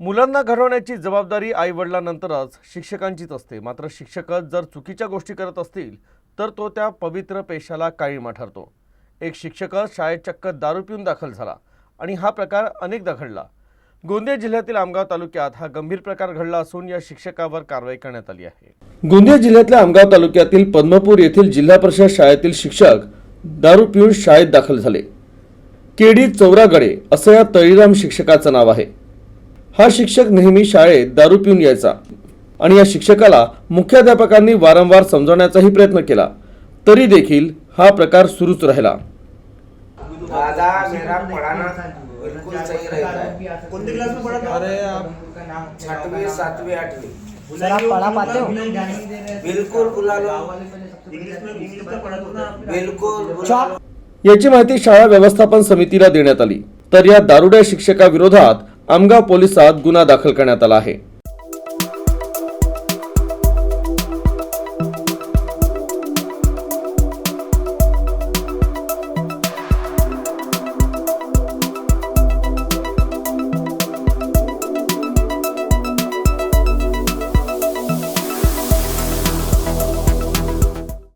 मुलांना घडवण्याची जबाबदारी आई वडिलांनंतरच शिक्षकांचीच असते. मात्र शिक्षकच जर चुकीच्या गोष्टी करत असतील तर तो त्या पवित्र पेशाला काळीमा ठरतो. एक शिक्षकच शाळेत चक्क दारू पिऊन दाखल झाला आणि हा प्रकार अनेकदा घडला. गोंदिया जिल्ह्यातील आमगाव तालुक्यात हा गंभीर प्रकार घडला असून या शिक्षकावर कारवाई करण्यात आली आहे. गोंदिया जिल्ह्यातल्या आमगाव तालुक्यातील पद्मपूर येथील जिल्हा परिषद शाळेतील शिक्षक दारू पिऊन शाळेत दाखल झाले. केडी चौरागडे असं या तळीराम शिक्षकाचं नाव आहे. हा शिक्षक नेहमी शाळेत दारू पिऊन यायचा. आणि या शिक्षकाला मुख्याध्यापकांनी वारंवार समजवण्याचाही प्रयत्न केला. तरी देखील हा प्रकार सुरूच राहिला. दादा मेरा पढ़ाना बिल्कुल सही रहता है। कौन सी क्लास में पढ़ा था अरे आप छठवीं सातवीं आठवीं। सर आप पढ़ा पाते हो? बिल्कुल बुला लो। इंग्लिश में इंग्लिश का पढ़ा था ना। आपने? बिल्कुल बुला चॉप लो। याची माहिती शाळा व्यवस्थापन समितीला देण्यात आली. तर या दारुड्या शिक्षकाविरोधात आमगाव पोलिसात गुन्हा दाखल करण्यात आला आहे.